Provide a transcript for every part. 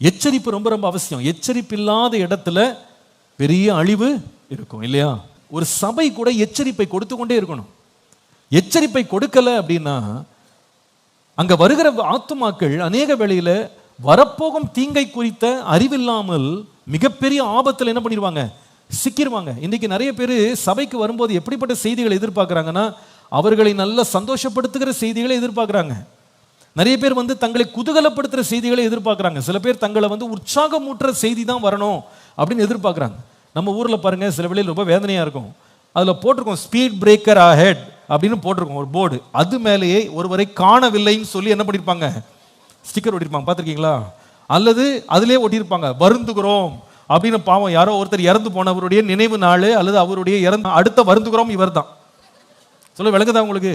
எச்சரிப்பு ரொம்ப ரொம்ப அவசியம். எச்சரிப்பு இல்லாத இடத்துல பெரிய அழிவு இருக்கும் இல்லையா? ஒரு சபை கூட எச்சரிப்பை கொடுத்து கொண்டே இருக்கணும். எச்சரிப்பை கொடுக்கல அப்படின்னா அங்க வருகிற ஆத்துமாக்கள் அநேக வேளையில வரப்போகும் தீங்கை குறித்த அறிவில்லாமல் மிகப்பெரிய ஆபத்தில் என்ன பண்ணிடுவாங்க சிக்கிடுவாங்க இன்னைக்கு நிறைய பேர் சபைக்கு வரும்போது எப்படிப்பட்ட செய்திகளை எதிர்பார்க்குறாங்கன்னா அவர்களை நல்ல சந்தோஷப்படுத்துகிற செய்திகளை எதிர்பார்க்குறாங்க. நிறைய பேர் வந்து தங்களை குதூகலப்படுத்துகிற செய்திகளை எதிர்பார்க்குறாங்க. சில பேர் தங்களை வந்து உற்சாகமூட்டுற செய்தி தான் வரணும் அப்படின்னு எதிர்பார்க்குறாங்க. நம்ம ஊரில் பாருங்க சில வேளையில் ரொம்ப வேதனையாக இருக்கும். அதில் போட்டிருக்கோம் ஸ்பீட் பிரேக்கர் அஹெட் அப்படின்னு போட்டிருக்கோம் ஒரு போர்டு. அது மேலேயே ஒருவரை காணவில்லைன்னு சொல்லி என்ன பண்ணியிருப்பாங்க ஸ்டிக்கர் ஒட்டியிருப்பாங்க பார்த்துருக்கீங்களா? அல்லது அதிலே ஒட்டியிருப்பாங்க வருந்துகிறோம் அப்படின்னு பாவம் யாரோ ஒருத்தர் இறந்து போனவருடைய நினைவு நாள் அல்லது அவருடைய இறந்து அடுத்த வருந்துகிறோம் இவர் தான் சொல்ல விளங்குதா உங்களுக்கு?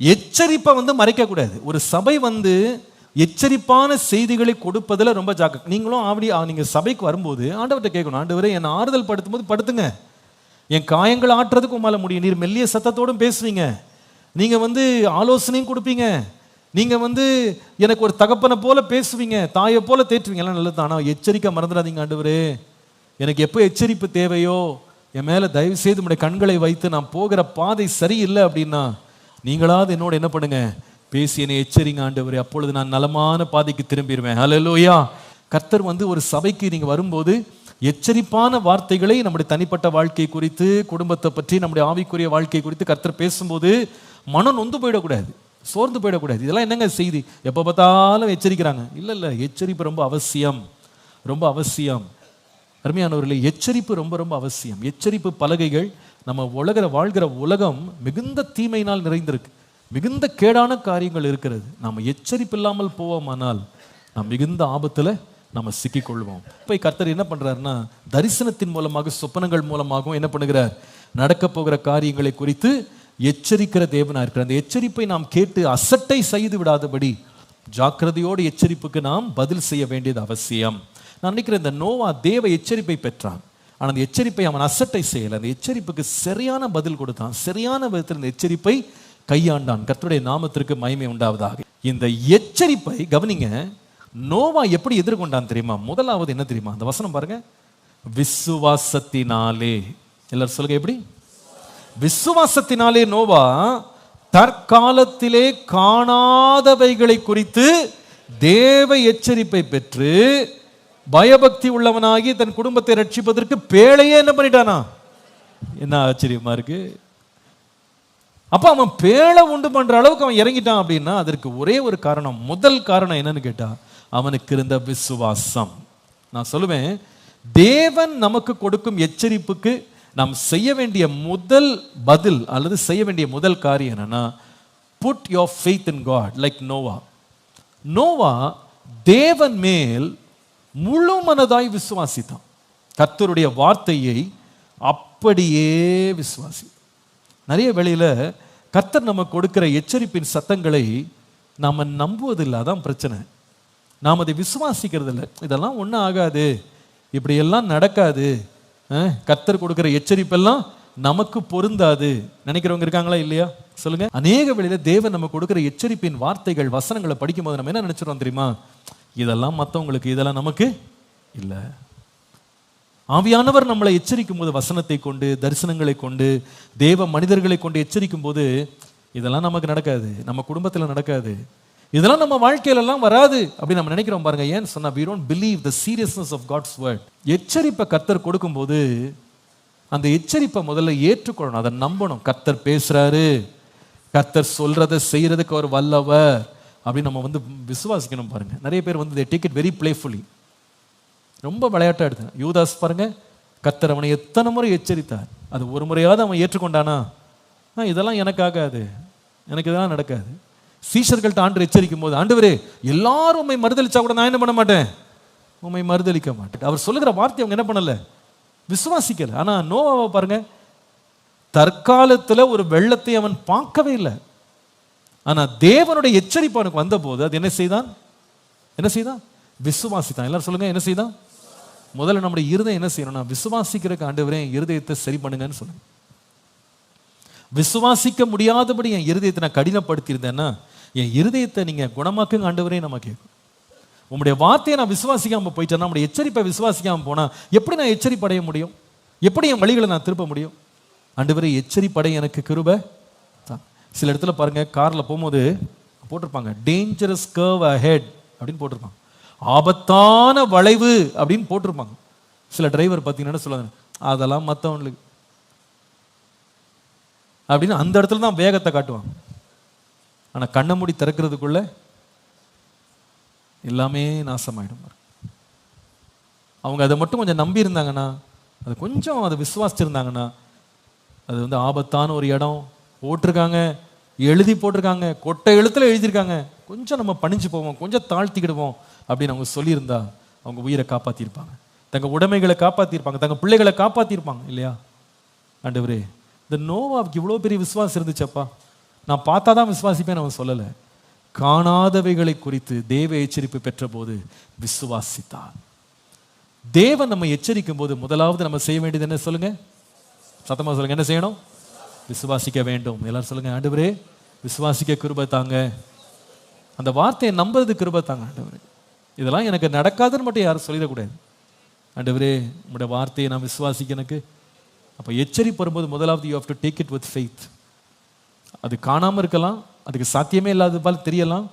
எச்சரிப்பை வந்து மறைக்கக்கூடாது ஒரு சபை வந்து எச்சரிப்பான செய்திகளை கொடுப்பதில் ரொம்ப ஜாக்க நீங்களும் அப்படி நீங்கள் சபைக்கு வரும்போது ஆண்டவர்கிட்ட கேட்கணும். ஆண்டவரே என்னை ஆறுதல் படுத்தும் போது படுத்துங்க. என் காயங்கள் ஆட்டுறதுக்கு உமால முடியும். நீர் மெல்லிய சத்தத்தோடும் பேசுவீங்க. நீங்கள் வந்து ஆலோசனையும் கொடுப்பீங்க. நீங்கள் வந்து எனக்கு ஒரு தகப்பனை போல பேசுவீங்க. தாயை போல தேற்றுவீங்க. எல்லாம் நல்லது ஆனால் எச்சரிக்கை மறந்துடாதீங்க ஆண்டவரே. எனக்கு எப்போ எச்சரிப்பு தேவையோ? என் மேலே தயவு செய்து உடைய கண்களை வைத்து நான் போகிற பாதை சரியில்லை அப்படின்னா நீங்களாவது என்னோட என்ன பண்ணுங்க? பேசி என்னை எச்சரிங்க ஆண்டவர். அப்பொழுது நான் நலமான பாதைக்கு திரும்பிடுவேன். ஹலோயா கர்த்தர் வந்து ஒரு சபைக்கு நீங்க வரும்போது எச்சரிப்பான வார்த்தைகளை நம்முடைய தனிப்பட்ட வாழ்க்கை குறித்து குடும்பத்தை பற்றி நம்முடைய ஆவிக்குரிய வாழ்க்கை குறித்து கர்த்தர் பேசும்போது மனம் நொந்து போயிடக்கூடாது. சோர்ந்து போயிடக்கூடாது. இதெல்லாம் என்னங்க செய்தி? எப்போ பார்த்தாலும் எச்சரிக்கிறாங்க. இல்லை இல்லை. எச்சரிப்பு ரொம்ப அவசியம். ரொம்ப அவசியம். அருமையானவர்களே எச்சரிப்பு ரொம்ப ரொம்ப அவசியம். எச்சரிப்பு பலகைகள் நம்ம உலகிற வாழ்கிற உலகம் மிகுந்த தீமையினால் நிறைந்திருக்கு. மிகுந்த கேடான காரியங்கள் இருக்கிறது. நாம் எச்சரிப்பு இல்லாமல் போவோமானால் நாம் மிகுந்த ஆபத்தில் நம்ம சிக்கிக்கொள்வோம். இப்போ கர்த்தர் என்ன பண்ணுறாருன்னா தரிசனத்தின் மூலமாக சொப்பனங்கள் மூலமாகவும் என்ன பண்ணுகிறார்? நடக்க போகிற காரியங்களை குறித்து எச்சரிக்கிற தேவனா இருக்கிற அந்த எச்சரிப்பை நாம் கேட்டு அசட்டை செய்து விடாதபடி ஜாக்கிரதையோடு எச்சரிப்புக்கு நாம் பதில் செய்ய வேண்டியது அவசியம். நான் நினைக்கிறேன் இந்த நோவா தேவ எச்சரிப்பை பெற்றான். ஆனால் அந்த எச்சரிப்பை அவன் அசட்டை செய்யலை. அந்த எச்சரிப்புக்கு சரியான பதில் கொடுத்தான். சரியான விதத்தில் இந்த எச்சரிப்பை கையாண்டான். கர்த்தருடைய நாமத்திற்கு மகிமை உண்டாவதாக. இந்த எச்சரிப்பை கவனிங்க. நோவா எப்படி எதிர்கொண்டான் தெரியுமா? முதலாவது என்ன தெரியுமா? அந்த வசனம் பாருங்க. விசுவாசத்தினாலே. எல்லாரும் சொல்லுங்க எப்படி? விசுவாசத்தினாலே நோவா தற்காலத்திலே காணாதவைகளை குறித்து தேவ எச்சரிப்பை பெற்று பயபக்தி உள்ளவனாகி தன் குடும்பத்தை ரட்சிப்பதற்கு பேழையே என்ன பண்ணிட்டானா? என்ன ஆச்சரியமா இருக்கு? அப்ப அவன் பேழை உண்டு பண்ற அளவுக்கு அவன் இறங்கிட்டான் அப்படின்னா அதற்கு ஒரே ஒரு காரணம். முதல் காரணம் என்னன்னு கேட்டா அவனுக்கு இருந்த விசுவாசம். நான் சொல்லுவேன் தேவன் நமக்கு கொடுக்கும் எச்சரிப்புக்கு நாம் செய்ய வேண்டிய முதல் பதில் அல்லது செய்ய வேண்டிய முதல் காரியம் என்னன்னா put your faith in God like Noah Noah தேவன் மேல் முழு மனதாய் விசுவாசித்தான். கர்த்தருடைய வார்த்தையை அப்படியே விசுவாசி நிறைய வேளையில் கர்த்தர் நமக்கு கொடுக்கிற எச்சரிப்பின் சத்தங்களை நாம் நம்புவதில்லை அதான் பிரச்சனை. நாம் அதை விசுவாசிக்கிறது இல்லை இதெல்லாம் ஒன்றும் ஆகாது. இப்படியெல்லாம் நடக்காது. கர்த்தர் கொடுக்குற எச்சரிப்பெல்லாம் நமக்கு பொருந்தாது. நினைக்கிறவங்க இருக்காங்களா இல்லையா? சொல்லுங்க. அநேக வேளையில் தேவன் நம்ம கொடுக்குற எச்சரிப்பின் வார்த்தைகள் வசனங்களை படிக்கும்போது நம்ம என்ன நினைச்சிருவோம் தெரியுமா? இதெல்லாம் மற்றவங்களுக்கு இதெல்லாம் நமக்கு இல்லை. ஆவியானவர் நம்மளை எச்சரிக்கும் போது வசனத்தை கொண்டு தரிசனங்களை கொண்டு தேவ மனிதர்களை கொண்டு எச்சரிக்கும் போது இதெல்லாம் நமக்கு நடக்காது. நம்ம குடும்பத்தில் நடக்காது. இதெல்லாம் நம்ம வாழ்க்கையிலெல்லாம் வராது அப்படி நம்ம நினைக்கிறோம் பாருங்க. ஏன் சொன்னா we don't believe the seriousness of God's word எச்சரிப்பை கர்த்தர் கொடுக்கும்போது அந்த எச்சரிப்பை முதல்ல ஏற்றுக்கொள்ளணும். அதை நம்பணும். கர்த்தர் பேசுறாரு. கர்த்தர் சொல்றதை செய்யறதுக்கு அவர் வல்லவர். அப்படின்னு நம்ம வந்து விசுவாசிக்கணும் பாருங்கள் நிறைய பேர் வந்து டிக்கெட் வெரி it ரொம்ப விளையாட்டாக எடுத்தேன். யூதாஸ் பாருங்கள் கத்தர் அவனை எத்தனை முறை எச்சரித்தார். அது ஒரு முறையாவது அவன் ஏற்றுக்கொண்டானா? ஆ இதெல்லாம் எனக்கு ஆகாது. எனக்கு இதெல்லாம் நடக்காது. சீஷர்கள்ட்ட ஆண்டு எச்சரிக்கும் போது ஆண்டவரே எல்லாரும் உண்மை மறுதளிச்சா கூட நான் என்ன பண்ண மாட்டேன்? உண்மை மறுதளிக்க மாட்டேன். அவர் சொல்லுகிற வார்த்தை அவங்க என்ன பண்ணலை? விசுவாசிக்கலை. ஆனால் நோவாவை பாருங்கள் தற்காலத்தில் ஒரு வெள்ளத்தை அவன் பார்க்கவே இல்லை. ஆனால் தேவனுடைய எச்சரிப்பு அவனுக்கு வந்தபோது அது என்ன செய்தான்? என்ன செய்தான்? விசுவாசித்தான். எல்லாரும் சொல்லுங்க என்ன செய்தான்? முதல்ல நம்முடைய இருதயம் என்ன செய்யணும்னா விசுவாசிக்கிறக்கு ஆண்டவரே என் இருதயத்தை சரி பண்ணுங்கன்னு சொல்லுங்க. விசுவாசிக்க முடியாதபடி என் இருதயத்தை நான் கடினப்படுத்தியிருந்தேன்னா என் இருதயத்தை நீங்கள் குணமாக்குங்க ஆண்டவரே நம்ம கேட்கும். உங்களுடைய வார்த்தையை நான் விசுவாசிக்காமல் போயிட்டேன்னா நம்முடைய எச்சரிப்பை விசுவாசிக்காமல் போனால் எப்படி நான் எச்சரிப்படைய முடியும்? எப்படி என் வழிகளை நான் திருப்ப முடியும்? ஆண்டவரே எச்சரிப்படை எனக்கு கிருபை. சில இடத்துல பாருங்கள் காரில் போகும்போது போட்டிருப்பாங்க. டேஞ்சரஸ் கர்வ் அஹெட் அப்படின்னு போட்டிருப்பாங்க. ஆபத்தான வளைவு அப்படின்னு போட்டிருப்பாங்க. சில டிரைவர் பார்த்தீங்கன்னா சொல்லுவாங்க? அதெல்லாம் மற்றவங்களுக்கு அப்படின்னு அந்த இடத்துல தான் வேகத்தை காட்டுவாங்க. ஆனால் கண்ணை மூடி திறக்கிறதுக்குள்ள எல்லாமே நாசமாயிடும் அவங்க அதை மட்டும் கொஞ்சம் நம்பி இருந்தாங்கன்னா அது கொஞ்சம் அதை விசுவாசிச்சிருந்தாங்கன்னா அது வந்து ஆபத்தான ஒரு இடம் போட்டிருக்காங்க எழுதி போட்டிருக்காங்க கொட்டை எழுத்துல எழுதியிருக்காங்க. கொஞ்சம் நம்ம பணிஞ்சு போவோம் கொஞ்சம் தாழ்த்திக்கிடுவோம் அப்படின்னு அவங்க சொல்லியிருந்தா அவங்க உயிரை காப்பாத்திருப்பாங்க தங்க உடைமைகளை காப்பாத்திருப்பாங்க தங்க பிள்ளைகளை காப்பாத்திருப்பாங்க இல்லையா? ஆண்டவரே இந்த நோவாவுக்கு இவ்வளோ பெரிய விசுவாசம் இருந்துச்சப்பா. நான் பார்த்தா தான் விசுவாசிப்பேன் அவன் சொல்லலை. காணாதவைகளை குறித்து தேவ எச்சரிப்பு பெற்ற போது விசுவாசித்தான். தேவன் நம்ம எச்சரிக்கும் போது முதலாவது நம்ம செய்ய வேண்டியது என்ன சொல்லுங்க? சத்தமாக சொல்லுங்க என்ன செய்யணும்? விசுவாசிக்க வேண்டும். எல்லாரும் சொல்லுங்க ஆண்டவரே விசுவாசிக்க கிருபை தாங்க. அந்த வார்த்தையை நம்புறது கிருபை தாங்க ஆண்டவரே. இதெல்லாம் எனக்கு நடக்காதுன்னு மட்டும் யாரும் சொல்லிடக்கூடாது. ஆண்டவரே உங்களுடைய வார்த்தையை நான் விசுவாசிக்க எனக்கு. அப்போ எச்சரிப்பு வரும்போது முதலாவது you have to take it with faith அது காணாமல் இருக்கலாம் அதுக்கு சாத்தியமே இல்லாத போல் தெரியலாம்.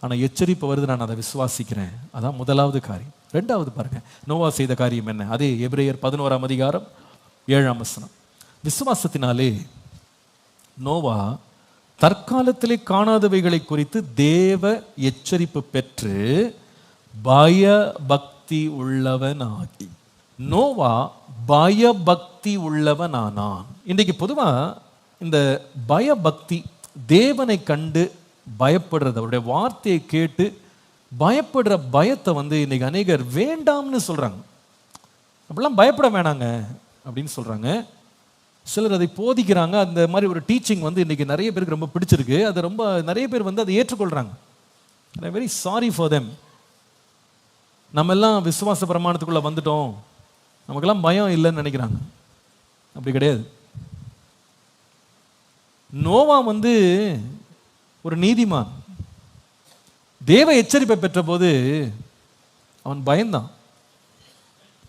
ஆனால் எச்சரிப்பு வருது நான் அதை விசுவாசிக்கிறேன். அதான் முதலாவது காரியம். ரெண்டாவது பாருங்க நோவா செய்த காரியம் என்ன? அதே எப்ரேயர் பதினோராம் அதிகாரம் ஏழாம் வசனம். விசுவாசத்தினாலே நோவா தற்காலத்திலே காணாதவைகளை குறித்து தேவ எச்சரிப்பு பெற்று பயபக்தி உள்ளவனாகி. நோவா பயபக்தி உள்ளவனானான். இன்றைக்கு பொதுவாக இந்த பயபக்தி தேவனை கண்டு பயப்படுறது அவருடைய வார்த்தையை கேட்டு பயப்படுற பயத்தை வந்து இன்னைக்கு அநேகர் வேண்டாம்னு சொல்கிறாங்க அப்படிலாம் பயப்பட வேணாங்க அப்படின்னு சொல்கிறாங்க சிலர் அதை போதிக்கிறாங்க. அந்த மாதிரி ஒரு டீச்சிங் வந்து இன்னைக்கு நிறைய பேருக்கு ரொம்ப பிடிச்சிருக்கு. அது ரொம்ப நிறைய பேர் வந்து அதை ஏற்றுக்கொள்றாங்க. வெரி சாரி ஃபார் தெம் நம்ம எல்லாம் விசுவாச பிரமாணத்துக்குள்ள வந்துட்டோம். நமக்கெல்லாம் பயம் இல்லைன்னு நினைக்கிறாங்க. அப்படி கிடையாது. நோவா வந்து ஒரு நீதிமான். தேவ எச்சரிப்பை பெற்ற போது அவன் பயந்தான்.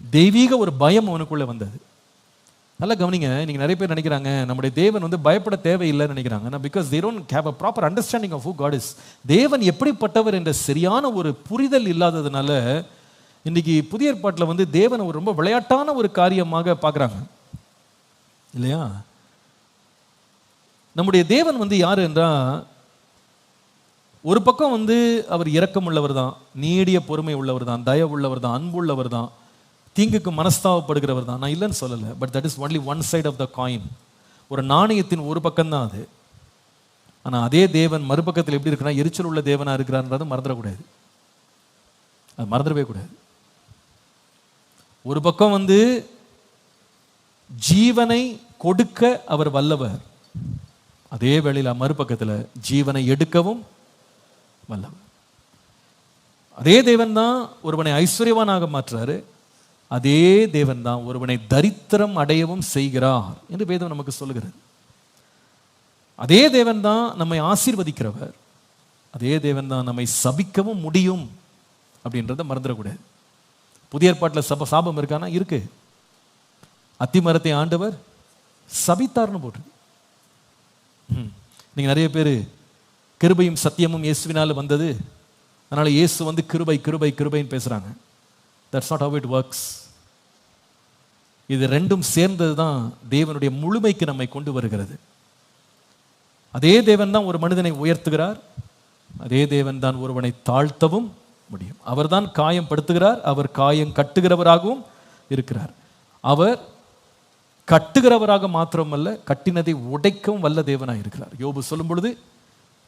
தெய்வீக ஒரு பயம் அவனுக்குள்ளே வந்தது. நல்லா கவனிங்க நீங்கள் நிறைய பேர் நினைக்கிறாங்க நம்முடைய தேவன் வந்து பயப்பட தேவையில்லைன்னு நினைக்கிறாங்க. Because they don't have a proper understanding of who God is தேவன் எப்படிப்பட்டவர் என்ற சரியான ஒரு புரிதல் இல்லாததுனால இன்னைக்கு புதிய ஏற்பாட்டில் வந்து தேவனை ஒரு ரொம்ப விளையாட்டான ஒரு காரியமாக பார்க்குறாங்க. இல்லையா? நம்முடைய தேவன் வந்து யார் என்றால் ஒரு பக்கம் வந்து அவர் இரக்கம் உள்ளவர் தான் நீடிய பொறுமை உள்ளவர் தான் தயவுள்ளவர் தான் அன்பு உள்ளவர் தான். தீங்குக்கு மனஸ்தாவப்படுகிறவர் தான். நான் இல்லைன்னு சொல்லலை but that is only one side of the coin ஒரு நாணயத்தின் ஒரு பக்கம்தான் அது. ஆனால் அதே தேவன் மறுபக்கத்தில் எப்படி இருக்குன்னா எரிச்சல் உள்ள தேவனாக இருக்கிறார்ன்றது மறந்துடக்கூடாது. அது மறந்துடவே கூடாது. ஒரு பக்கம் வந்து ஜீவனை கொடுக்க அவர் வல்லவர். அதே வேளையில் மறுபக்கத்தில் ஜீவனை எடுக்கவும் வல்லவர். அதே தேவன் தான் ஒருவனை ஐஸ்வர்யவானாக மாற்றுறாரு. அதே தேவன் தான் ஒருவனை தரித்திரம் அடையவும் செய்கிறார் என்று வேதம் நமக்கு சொல்லுகிறது. அதே தேவன் தான் நம்மை ஆசீர்வதிக்கிறவர். அதே தேவன் தான் நம்மை சபிக்கவும் முடியும் அப்படின்றத மறந்துடக்கூடாது. புதிய ஏற்பாட்டில் சப சாபம் இருக்கானா? இருக்கு. அத்திமரத்தை ஆண்டவர் சபித்தார்னு போட்டு நீங்க நிறைய பேர் கிருபையும் சத்தியமும் இயேசுவினால் வந்தது. அதனால இயேசு வந்து கிருபை கிருபை கிருபைன்னு பேசுறாங்க. That's not how it works இது ரெண்டும் சேர்ந்தது தான் தேவனுடைய முழுமைக்கு நம்மை கொண்டு வருகிறது. அதே தேவன் தான் ஒரு மனிதனை உயர்த்துகிறார். அதே தேவன் தான் ஒருவனை தாழ்த்தவும் முடியும். அவர்தான் காயம் படுத்துகிறார். அவர் காயம் கட்டுகிறவராகவும் இருக்கிறார். அவர் கட்டுகிறவராக மாத்திரமல்ல கட்டினதை உடைக்கவும் வல்ல தேவனாக இருக்கிறார். யோபு சொல்லும் பொழுது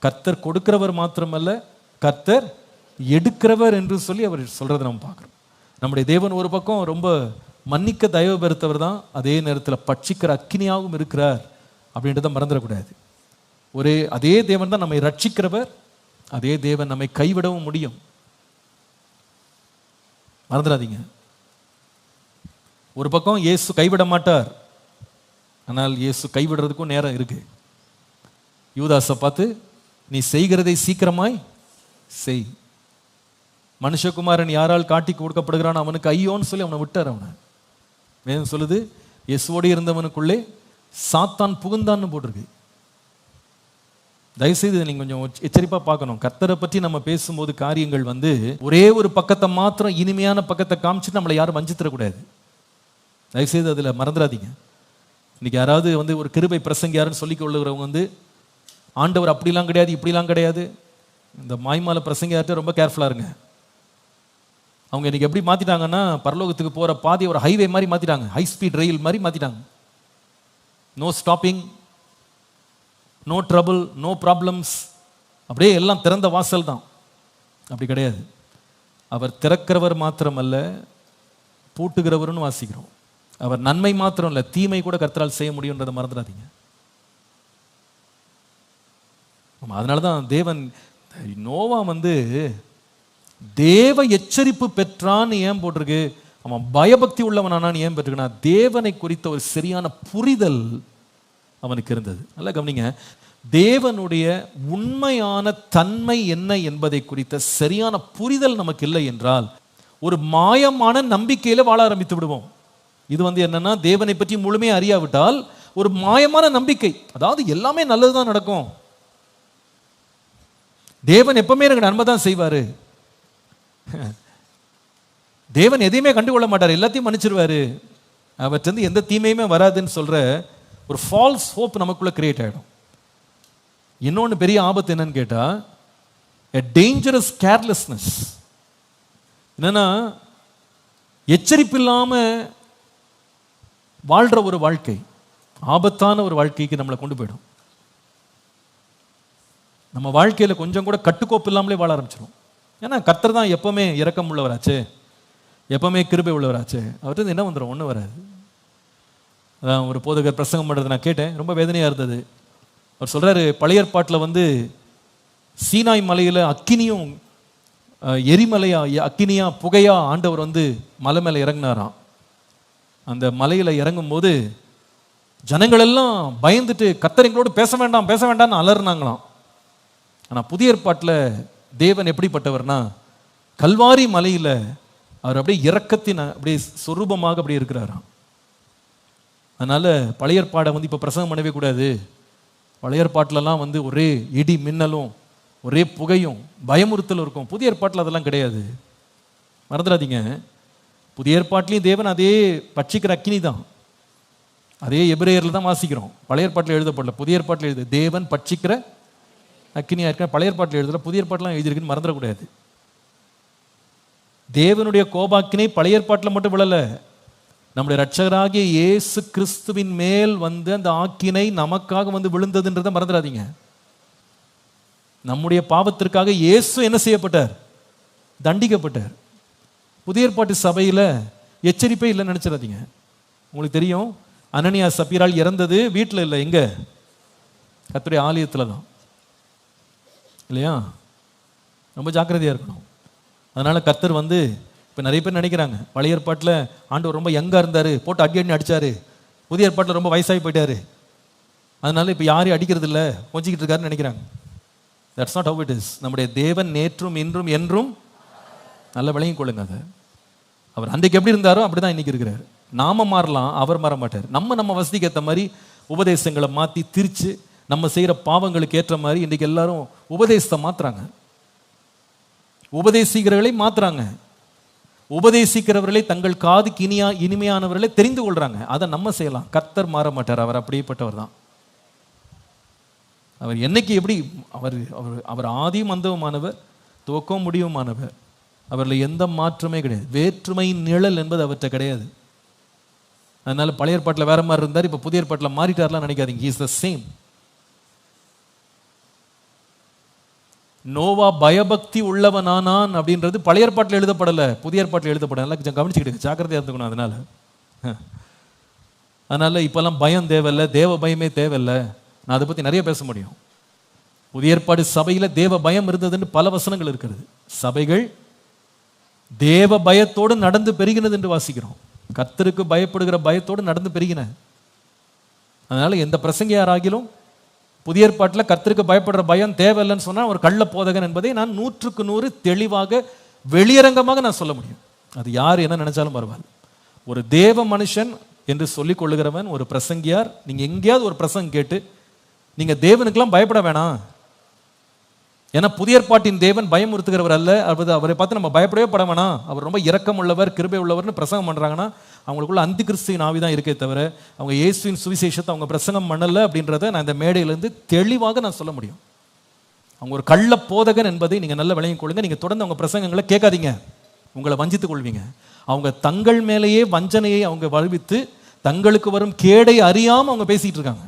கர்த்தர் கொடுக்கிறவர் மாத்திரமல்ல கர்த்தர் எடுக்கிறவர் என்று சொல்லி அவர் சொல்றதை நம்ம பார்க்குறோம். நம்முடைய தேவன் ஒரு பக்கம் ரொம்ப மன்னிக்க தயவு பெருத்தவர் தான் அதே நேரத்தில் பட்சிக்கிற அக்கினியாகவும் இருக்கிறார் அப்படின்றத மறந்துடக்கூடாது. ஒரே அதே தேவன் தான் நம்மை ரட்சிக்கிறவர் அதே தேவன் நம்மை கைவிடவும் முடியும். மறந்துடாதீங்க. ஒரு பக்கம் இயேசு கைவிட மாட்டார். ஆனால் இயேசு கைவிடுறதுக்கும் நேரம் இருக்கு. யூதாஸை பார்த்து நீ செய்கிறதை சீக்கிரமாய் செய். மனுஷகுமாரன் யாரால் காட்டி கொடுக்கப்படுகிறான் அவனுக்கு ஐயோன்னு சொல்லி அவனை விட்டார் அவனை. வேதம் சொல்லுது இயேசுவோடு இருந்தவனுக்குள்ளே சாத்தான் புகுந்தான்னு போட்டிருக்கு. தயவுசெய்து நீங்கள் நீங்க கொஞ்சம் எச்சரிப்பா பார்க்கணும். கர்த்தரை பற்றி நம்ம பேசும்போது காரியங்கள் வந்து ஒரே ஒரு பக்கத்தை மாத்திரம் இனிமையான பக்கத்தை காமிச்சிட்டு நம்மளை யாரும் வஞ்சித்தரக்கூடாது. தயவுசெய்து அதில் மறந்துடாதீங்க. இன்னைக்கு யாராவது வந்து ஒரு கிருபை பிரசங்கியாருன்னு சொல்லி கொள்ளுகிறவங்க வந்து ஆண்டவர் அப்படிலாம் கிடையாது இப்படிலாம் கிடையாது. இந்த மாய்மால பிரசங்கியார்ட்ட ரொம்ப கேர்ஃபுல்லாக இருங்க. அவங்க இன்னைக்கு எப்படி மாத்திட்டாங்கன்னா பரலோகத்துக்கு போற பாதையை ஒரு ஹைவே மாதிரி மாத்திட்டாங்க. ஹை ஸ்பீட் ரயில் மாதிரி மாத்திட்டாங்க. No stopping no trouble no problems அப்படியே எல்லாம் திறந்த வாசல் தான். அப்படி கிடையாது. அவர் திறக்கிறவர் மாத்திரமல்ல பூட்டுகிறவர்னு வாசிக்கிறோம். அவர் நன்மை மாத்திரம் இல்லை தீமை கூட கர்த்தரால் செய்ய முடியுன்றதை மறந்துடாதீங்க. அதனால தான் தேவன் நோவா வந்து தேவ எச்சரிப்பு பெற்றான்னு ஏன் போட்டிருக்கு? அவன் பயபக்தி உள்ளவனானான்னு ஏன் பெற்றிருக்கனா தேவனை குறித்த ஒரு சரியான புரிதல் அவனுக்கு இருந்தது. நல்லா கவனிங்க. தேவனுடைய உண்மையான தன்மை என்ன என்பதை குறித்த சரியான புரிதல் நமக்கு இல்லை என்றால் ஒரு மாயமான நம்பிக்கையில வாழ ஆரம்பித்து விடுவோம். இது வந்து என்னன்னா தேவனை பற்றி முழுமையாக அறியாவிட்டால் ஒரு மாயமான நம்பிக்கை அதாவது எல்லாமே நல்லதுதான் நடக்கும். தேவன் எப்பவுமே எனக்கு நன்மை தான் செய்வாரு. தேவன் எதையுமே கண்டுகொள்ள மாட்டார். எல்லாத்தையும் மன்னிச்சிருவாரு. அவற்றிருந்து எந்த தீமையுமே வராதுன்னு சொல்கிற ஒரு ஃபால்ஸ் ஹோப் நமக்குள்ளே கிரியேட் ஆகிடும் இன்னொன்று பெரிய ஆபத்து என்னன்னு கேட்டால் எ டேஞ்சரஸ் கேர்லெஸ்னஸ் என்னென்னா எச்சரிப்பு இல்லாமல் வாழ்கிற ஒரு வாழ்க்கை ஆபத்தான ஒரு வாழ்க்கைக்கு நம்மளை கொண்டு போயிடும். நம்ம வாழ்க்கையில் கொஞ்சம் கூட கட்டுக்கோப்பு இல்லாமலே வாழ ஆரம்பிச்சிடும் ஏன்னா கர்த்தர் தான் எப்பவுமே இறக்கம் உள்ளவராச்சே எப்பவுமே கிருபை உள்ளவராச்சே அவர்கிட்ட என்ன வந்துடும் ஒன்று வராது. அதான் ஒரு போதகர் பிரசங்கம் பண்ணுறது நான் கேட்டேன். ரொம்ப வேதனையாக இருந்தது. அவர் சொல்கிறாரு பழைய ஏற்பாட்டில் வந்து சீனாய் மலையில் அக்கினியும் எரிமலையா அக்கினியா புகையா ஆண்டவர் வந்து மலை மேலே இறங்கினாராம். அந்த மலையில் இறங்கும்போது ஜனங்கள் எல்லாம் பயந்துட்டு கர்த்தர் எங்களோடு பேச வேண்டாம் பேச வேண்டாம்னு அலறினாங்களாம். ஆனால் புதிய ஏற்பாட்டில் தேவன் எப்படிப்பட்டவர்னா கல்வாரி மலையில் அவர் அப்படியே இறக்கத்தின் அப்படியே சொரூபமாக அப்படியே இருக்கிறாராம். அதனால் பழைய ஏற்பாடை வந்து இப்போ பிரசங்கம் பண்ணவே கூடாது. பழைய ஏற்பாட்டிலலாம் வந்து ஒரே இடி மின்னலும் ஒரே புகையும் பயமுறுத்தலும் இருக்கும். புதிய ஏற்பாட்டில் அதெல்லாம் கிடையாது. மறந்துடாதீங்க. புதிய ஏற்பாட்டிலையும் தேவன் அதே பட்சிக்கிற அக்கினி தான். அதே எபிரேயரில் தான் வாசிக்கிறோம். பழைய ஏற்பாட்டில் எழுதப்படல. புதிய ஏற்பாட்டில் எழுது தேவன் பட்சிக்கிற அக்கினியா இருக்க பழைய பாட்டில் எழுதல புதிய பாட்டெலாம் எழுதியிருக்குன்னு மறந்துடக்கூடாது. தேவனுடைய கோபாக்கினை பழைய பாட்டில் மட்டும் விழல. நம்முடைய ரட்சகராகிய இயேசு கிறிஸ்துவின் மேல் வந்து அந்த ஆக்கினை நமக்காக வந்து விழுந்ததுன்றதை மறந்துடாதீங்க. நம்முடைய பாவத்திற்காக இயேசு என்ன செய்யப்பட்டார்? தண்டிக்கப்பட்டார். புதிய ஏற்பாட்டு சபையில் எச்சரிப்பே இல்லைன்னு நினச்சிடாதீங்க. உங்களுக்கு தெரியும் அனனியா சப்பீரால் இறந்தது வீட்டில் இல்லை எங்கே? கத்துடைய ஆலயத்தில் தான் இல்லையா? ரொம்ப ஜாக்கிரதையாக இருக்கணும். அதனால் கர்த்தர் வந்து இப்போ நிறைய பேர் நினைக்கிறாங்க பழைய ஏற்பாட்டில் ஆண்டவர் ரொம்ப யங்காக இருந்தார் போட்டு அடி அடி அடித்தார் புதிய ஏற்பாட்டில் ரொம்ப வயசாகி போயிட்டார். அதனால் இப்போ யாரையும் அடிக்கிறது இல்லை கொஞ்சிக்கிட்டு இருக்காருன்னு நினைக்கிறாங்க. That's not how it is நம்முடைய தேவன் நேற்றும் இன்றும் என்றும் நல்ல விளங்கி கொள்ளுங்க அதை. அவர் அன்றைக்கு எப்படி இருந்தாரோ அப்படி தான் இன்றைக்கி இருக்கிறார். நாம மாறலாம் அவர் மாற மாட்டார். நம்ம நம்ம வசதிக்கு ஏற்ற மாதிரி உபதேசங்களை மாற்றி திரித்து நம்ம செய்யற பாவங்களுக்கு ஏற்ற மாதிரி இன்னைக்கு எல்லாரும் உபதேசத்தை மாத்துறாங்க. உபதேசிக்கிறவர்களை மாத்துறாங்க. உபதேசிக்கிறவர்களை தங்கள் காதுக்கு இனியா இனிமையானவர்களை தெரிந்து கொள்றாங்க. அதை நம்ம செய்யலாம். கர்த்தர் மாற மாட்டார். அவர் அப்படியேப்பட்டவர் தான். அவர் என்னைக்கு எப்படி அவர் அவர் அவர் ஆதியும் அந்தவமானவர் துவக்கம் முடிவுமானவர். அவரில் எந்த மாற்றமே கிடையாது. வேற்றுமை நிழல் என்பது அவர்கிட்ட கிடையாது. அதனால பழைய ஏற்பாட்டில் வேற மாதிரி இருந்தார். இப்போ புதிய ஏற்பாட்டில் மாறிட்டார்லாம் நினைக்காதீங்க. இஸ் த சேம் நோவா பயபக்தி உள்ளவனானான் அப்படின்றது பழைய ஏற்பாட்டில் எழுதப்படலை. புதிய ஏற்பாட்டில் எழுதப்படலை. நல்லா கொஞ்சம் கவனிச்சுக்கிட்டு ஜாக்கிரதையாக இருந்துக்கணும் அதனால். அதனால் இப்போல்லாம் பயம் தேவையில்லை. தேவ பயமே தேவையில்லை. நான் அதை பற்றி நிறைய பேச முடியும். புதிய ஏற்பாடு சபையில் தேவ பயம் இருந்ததுன்னு பல வசனங்கள் இருக்கிறது. சபைகள் தேவ பயத்தோடு நடந்து பெருகினது என்று வாசிக்கிறோம். கத்தருக்கு பயப்படுகிற பயத்தோடு நடந்து பெருகின. அதனால் எந்த பிரசங்கியாராகிலும் புதிய ஏற்பாட்டில் கர்த்தருக்கு பயப்படுற பயம் தேவையில்லைன்னு சொன்னால் ஒரு கள்ள போதகன் என்பதை நான் நூற்றுக்கு நூறு தெளிவாக வெளியரங்கமாக நான் சொல்ல முடியும். அது யார் என்ன நினைச்சாலும் பரவாயில்ல. ஒரு தேவ மனுஷன் என்று சொல்லிக் கொள்ளுகிறவன் ஒரு பிரசங்கியார் நீங்கள் எங்கேயாவது ஒரு பிரசங்கம் கேட்டு நீங்கள் தேவனுக்கெல்லாம் பயப்பட வேணாம். ஏன்னா புதிய ஏற்பாட்டின் தேவன் பயமுறுத்துகிறவர் அல்ல. அது அவரை பார்த்து நம்ம பயப்படவே பட வேணாம். அவர் ரொம்ப இரக்கம் உள்ளவர் கிருபை உள்ளவர்னு பிரசங்கம் பண்ணுறாங்கன்னா அவங்களுக்குள்ள அந்தி கிறிஸ்துவின் ஆவி தான் இருக்கே தவிர அவங்க இயேசுவின் சுவிசேஷத்தை அவங்க பிரசங்கம் பண்ணல அப்படின்றத நான் இந்த மேடையிலேருந்து தெளிவாக நான் சொல்ல முடியும். அவங்க ஒரு கள்ள போதகன் என்பதை நீங்கள் நல்ல விளங்கிக் கொள்ளுங்க. நீங்கள் தொடர்ந்து அவங்க பிரசங்கங்களை கேட்காதீங்க. உங்களை வஞ்சித்துக் கொள்வீங்க. அவங்க தங்கள் மேலேயே வஞ்சனையை அவங்க வலுவித்து தங்களுக்கு வரும் கேடை அறியாமல் அவங்க பேசிகிட்டு இருக்காங்க.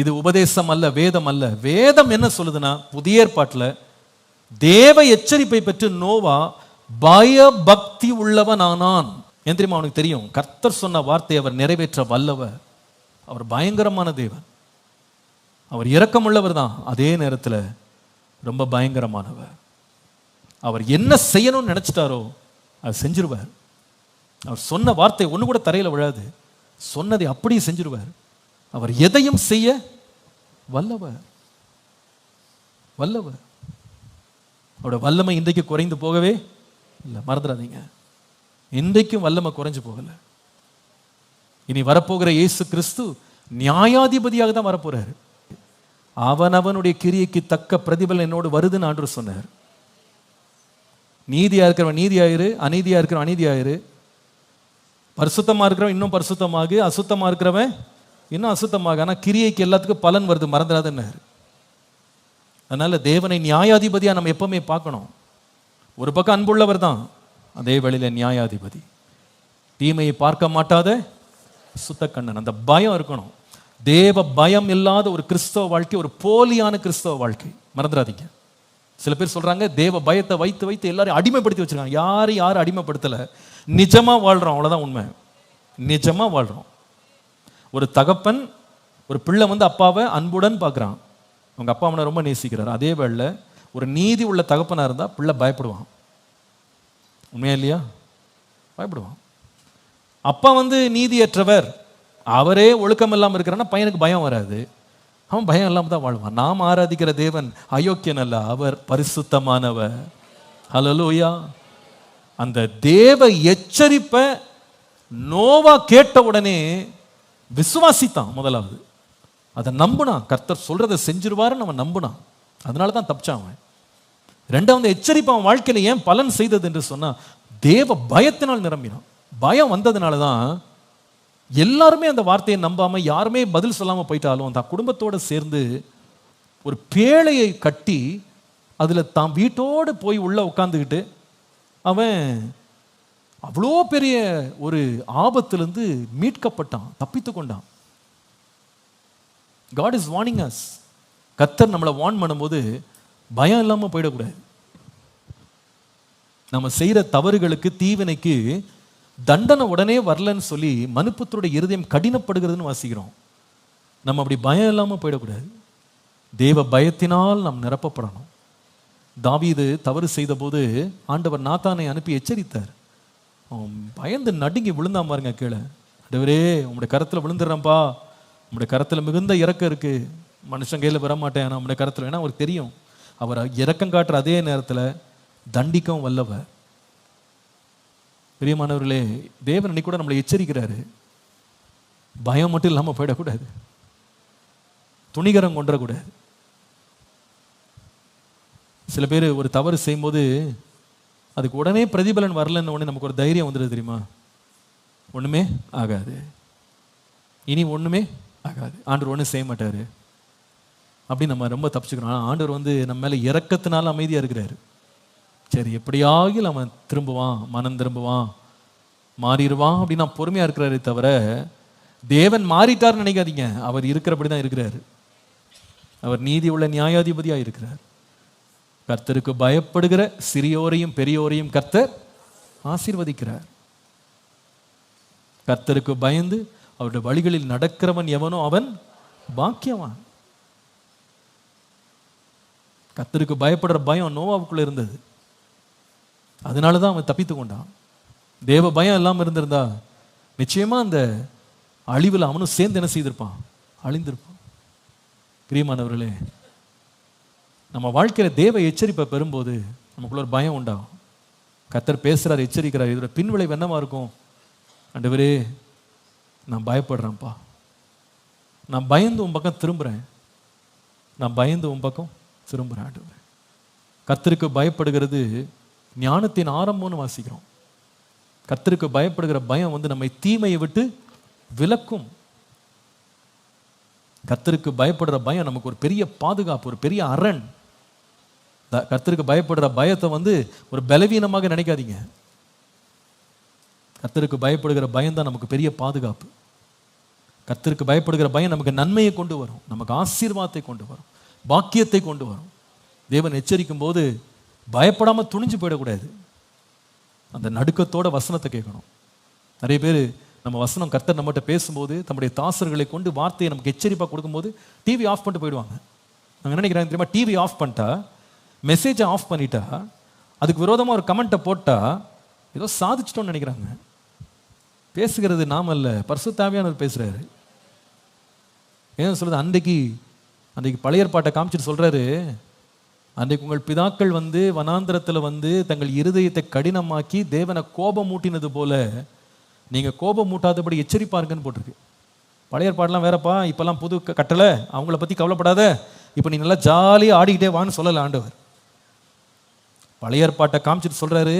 இது உபதேசம் அல்ல வேதம் அல்ல. வேதம் என்ன சொல்லுதுன்னா புதிய ஏற்பாட்டில் தேவ எச்சரிப்பை பெற்று நோவா பயபக்தி உள்ளவனானான். ஏன் தெரியுமா அவனுக்கு தெரியும்? கர்த்தர் சொன்ன வார்த்தை அவர் நிறைவேற்ற வல்லவர் அவர் பயங்கரமான தேவன். அவர் இரக்கமுள்ளவர் தான். அதே நேரத்தில் ரொம்ப பயங்கரமானவர். அவர் என்ன செய்யணும்னு நினச்சிட்டாரோ அதை செஞ்சிருவார். அவர் சொன்ன வார்த்தை ஒன்று கூட தரையில் விழாது. சொன்னதை அப்படியே செஞ்சிருவார். அவர் எதையும் செய்ய வல்லவர். வல்லவர். அவரோட வல்லமை இன்றைக்கு குறைந்து போகவே இல்லை. மறந்துடாதீங்க. இன்றைக்கும் வல்லமை குறைஞ்சு போகல. இனி வரப்போகிற இயேசு கிறிஸ்து நியாயாதிபதியாக தான் வரப்போறாரு. அவன் அவனுடைய கிரியைக்கு தக்க பிரதிபலன் என்னோடு வருதுன்னு ஆண்டு சொன்னார். நீதியா இருக்கிறவன் நீதியாயிரு அநீதியா இருக்கிறவன் அநீதியாயிரு பரிசுத்தமா இருக்கிறவன் இன்னும் பரிசுத்தமாகு அசுத்தமா இருக்கிறவன் இன்னும் அசுத்தமாக ஆனால் கிரியைக்கு எல்லாத்துக்கும் பலன் வருது மறந்துடாதுன்னாரு. அதனால தேவனை நியாயாதிபதியாக நம்ம எப்பவுமே பார்க்கணும். ஒரு பக்கம் அன்புள்ளவர் தான் அதே வேளையில நியாயாதிபதி. தீமையை பார்க்க மாட்டாத சுத்த கண்ணன். அந்த பயம் இருக்கணும். தேவ பயம் இல்லாத ஒரு கிறிஸ்தவ வாழ்க்கை ஒரு போலியான கிறிஸ்தவ வாழ்க்கை. மறந்துடாதீங்க. சில பேர் சொல்றாங்க தேவ பயத்தை வைத்து வைத்து எல்லாரையும் அடிமைப்படுத்தி வச்சிருக்காங்க. யாரும் யாரும் அடிமைப்படுத்தலை. நிஜமா வாழ்றோம் அவ்வளோதான் உண்மை. நிஜமா வாழ்றோம். ஒரு தகப்பன் ஒரு பிள்ளை வந்து அப்பாவை அன்புடன் பார்க்குறான். அவங்க அப்பா அவனை ரொம்ப நேசிக்கிறார். அதே வேளை ஒரு நீதி உள்ள தகப்பனாக இருந்தால் பிள்ளை பயப்படுவான். உண்மையா இல்லையா? பயப்படுவான். அப்பா வந்து நீதியற்றவர். அவரே ஒழுக்கம் இல்லாமல் இருக்கிறான்னா பையனுக்கு பயம் வராது. அவன் பயம் இல்லாமல் தான் வாழ்வான். நாம் ஆராதிக்கிற தேவன் அயோக்கியன் அல்ல. அவர் பரிசுத்தமானவர். ஹலலோயா அந்த தேவ எச்சரிப்பை நோவா கேட்ட உடனே விசுவாசித்தான் முதலாவது. அதை நம்புனான். கர்த்தர் சொல்கிறத செஞ்சிருவாருன்னு நம்ம நம்புனான். அதனால தான் தப்பிச்சான் அவன். ரெண்டாவது எச்சரிப்பு அவன் வாழ்க்கையில ஏன் பலன் செய்தது என்று சொன்னா தேவ பயத்தினால் நிரம்பினான். பயம் வந்ததுனால தான் எல்லாருமே அந்த வார்த்தையை நம்பாம யாருமே பதில் சொல்லாம போயிட்டாலும் அந்த குடும்பத்தோட சேர்ந்து ஒரு பேழையை கட்டி அதில் தான் வீட்டோடு போய் உள்ளே உட்காந்துக்கிட்டு அவன் அவ்வளோ பெரிய ஒரு ஆபத்திலிருந்து மீட்கப்பட்டான் தப்பித்து கொண்டான். காட் இஸ் வார்னிங் அஸ் கத்தர் நம்மளை வார்ன் பண்ணும்போது பயம் இல்லாமல் போயிடக்கூடாது. நம்ம செய்கிற தவறுகளுக்கு தீவினைக்கு தண்டனை உடனே வரலன்னு சொல்லி மனுப்புத்தருடைய இருதயம் கடினப்படுகிறதுன்னு வாசிக்கிறோம். நம்ம அப்படி பயம் இல்லாமல் போயிடக்கூடாது. தேவ பயத்தினால் நாம் நிரப்பப்படணும். தாவீது தவறு செய்தபோது ஆண்டவர் நாத்தானை அனுப்பி எச்சரித்தார். அவன் பயந்து நடுங்கி விழுந்தான் பாருங்க கீழே. அடவரே உங்களுடைய கரத்தில் விழுந்துடுறேன்ப்பா. உங்களுடைய கரத்தில் மிகுந்த இறக்கம் இருக்குது மனுஷன் கையில் வரமாட்டேன். ஆனால் உங்களுடைய கரத்தில் ஏன்னா அவருக்கு தெரியும். அவர் இறக்கம் காட்டுற அதே நேரத்தில் தண்டிக்கவும் வல்லவர். பிரியமானவர்களே தேவன் அன்னைக்கு கூட நம்மளை எச்சரிக்கிறாரு. பயம் மட்டும் இல்லாமல் போயிடக்கூடாது. துணிகரம் கொண்டக்கூடாது சில பேர் ஒரு தவறு செய்யும்போது அதுக்கு உடனே பிரதிபலன் வரலன்னு உடனே நமக்கு ஒரு தைரியம் வந்துடுது தெரியுமா? ஒன்றுமே ஆகாது. இனி ஒன்றுமே ஆகாது. ஆண்டவர் ஒன்றும் செய்ய மாட்டார். அப்படி நம்ம ரொம்ப தப்பிச்சுக்கிறோம். ஆனால் ஆண்டவர் வந்து நம்ம மேலே இறக்கத்தினால அமைதியாக இருக்கிறாரு. சரி எப்படியாகில் அவன் திரும்புவான் மனம் திரும்புவான் மாறிடுவான் அப்படின்னு நான் பொறுமையாக இருக்கிறாரே தவிர தேவன் மாறிட்டார்னு நினைக்காதீங்க. அவர் இருக்கிறபடி தான் இருக்கிறாரு. அவர் நீதி உள்ள நியாயாதிபதியாக இருக்கிறார். கர்த்தருக்கு பயப்படுகிற சிறியோரையும் பெரியோரையும் கர்த்தர் ஆசீர்வதிக்கிறார். கர்த்தருக்கு பயந்து அவருடைய வழிகளில் நடக்கிறவன் எவனோ அவன் பாக்கியவான். கர்த்தருக்கு பயப்படுற பயம் நோவாவுக்குள்ள இருந்தது. அதனால தான் அவன் தப்பித்து கொண்டான். தேவ பயம் இல்லாமல் இருந்திருந்தா நிச்சயமா அந்த அழிவில் அவனும் சேர்ந்து என்ன செய்திருப்பான்? அழிந்திருப்பான். பிரியமானவர்களே நம்ம வாழ்க்கையில் தேவ எச்சரிப்பை பெறும்போது நமக்குள்ள ஒரு பயம் உண்டாகும். கத்தர் பேசுகிறார் எச்சரிக்கிறார். இதோட பின்விளைவு என்னமா இருக்கும்? ஆண்டவரே நான் பயப்படுறேன்ப்பா. நான் பயந்து உன் பக்கம் திரும்புகிறேன் நான் பயந்து உன் பக்கம் திரும்புகிறேன் ஆண்டவரே. கத்தருக்கு பயப்படுகிறது ஞானத்தின் ஆரம்பம்னு வாசிக்கிறோம். கத்தருக்கு பயப்படுகிற பயம் வந்து நம்மை தீமையை விட்டு விலக்கும். கத்தருக்கு பயப்படுற பயம் நமக்கு ஒரு பெரிய பாதுகாப்பு ஒரு பெரிய அரண். கர்த்தருக்கு பயப்படுற பயத்தை வந்து ஒரு பலவீனமாக நினைக்காதீங்க. கர்த்தருக்கு பயப்படுகிற பயம்தான் நமக்கு பெரிய பாதுகாப்பு. கர்த்தருக்கு பயப்படுகிற பயம் நமக்கு நன்மையை கொண்டு வரும். நமக்கு ஆசீர்வாதத்தை கொண்டு வரும். பாக்கியத்தை கொண்டு வரும். தேவன் எச்சரிக்கும் போது பயப்படாமல் துணிஞ்சு போயிடக்கூடாது. அந்த நடுக்கத்தோட வசனத்தை கேட்கணும். நிறைய பேர் நம்ம வசனம் கர்த்தர் நம்மகிட்ட பேசும்போது தம்முடைய தாசர்களை கொண்டு வார்த்தையை நமக்கு எச்சரிப்பாக கொடுக்கும்போது டிவி ஆஃப் பண்ணிட்டு போயிடுவாங்க. நாங்கள் நினைக்கிறாங்க தெரியுமா? டிவி ஆஃப் பண்ணிட்டா மெசேஜை ஆஃப் பண்ணிட்டா அதுக்கு விரோதமாக ஒரு கமெண்ட்டை போட்டால் ஏதோ சாதிச்சிட்டோம்னு நினைக்கிறாங்க. பேசுகிறது நாம அல்ல தேவையானவர் பேசுகிறாரு ஏன் சொல்கிறது அன்றைக்கு அன்றைக்கு பழைய பாட்டை காமிச்சிட்டு சொல்கிறாரு அன்றைக்கு உங்கள் பிதாக்கள் வந்து வனாந்திரத்தில் வந்து தங்கள் இருதயத்தை கடினமாக்கி தேவனை கோபம் மூட்டினது போல நீங்கள் கோபம் மூட்டாதபடி எச்சரிப்பாருங்கன்னு போட்டிருக்கு. பழைய பாட்டெலாம் வேறப்பா இப்போல்லாம் புது க- கட்டளை அவங்கள பற்றி கவலைப்படாத இப்போ நீ நல்லா ஜாலியாக ஆடிக்கிட்டே வான்னு சொல்லலை ஆண்டவர். பழைய ஏற்பாட்டை காமிச்சிட்டு சொல்கிறாரு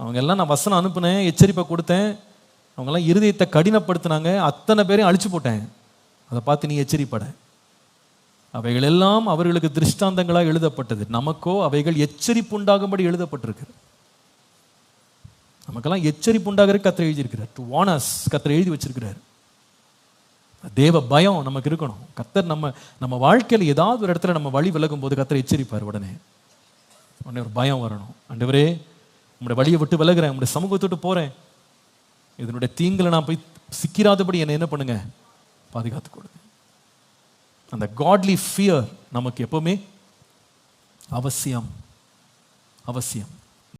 அவங்க எல்லாம் நான் வசனம் அனுப்புனேன் எச்சரிப்பை கொடுத்தேன். அவங்கெல்லாம் இருதயத்தை கடினப்படுத்தினாங்க. அத்தனை பேரையும் அழிச்சு போட்டேன். அதை பார்த்து நீ எச்சரிப்பட. அவைகள் எல்லாம் அவர்களுக்கு திருஷ்டாந்தங்களாக எழுதப்பட்டது. நமக்கோ அவைகள் எச்சரிப்பு உண்டாகும்படி எழுதப்பட்டிருக்கு. நமக்கெல்லாம் எச்சரிப்பு உண்டாகிற கத்திரை எழுதியிருக்கிறார். டு வானஸ் கத்திரை எழுதி வச்சிருக்கிறார். தேவ பயம் நமக்கு இருக்கணும். கத்தர் நம்ம நம்ம வாழ்க்கையில் ஏதாவது ஒரு இடத்துல நம்ம வழி விலகும் போது கத்தரை எச்சரிப்பார் உடனே. உடனே ஒரு பயம் வரணும். ஆண்டவரே உங்களுடைய வழியை விட்டு விலகிறேன் உங்களுடைய சமூகத்தை விட்டு போறேன். இதனுடைய தீங்குல நான் போய் சிக்கிறாதபடி என்னை என்ன பண்ணுங்க? பாதுகாத்து கொடுங்க. அந்த காட்லி ஃபியர் நமக்கு எப்பவுமே அவசியம். அவசியம்.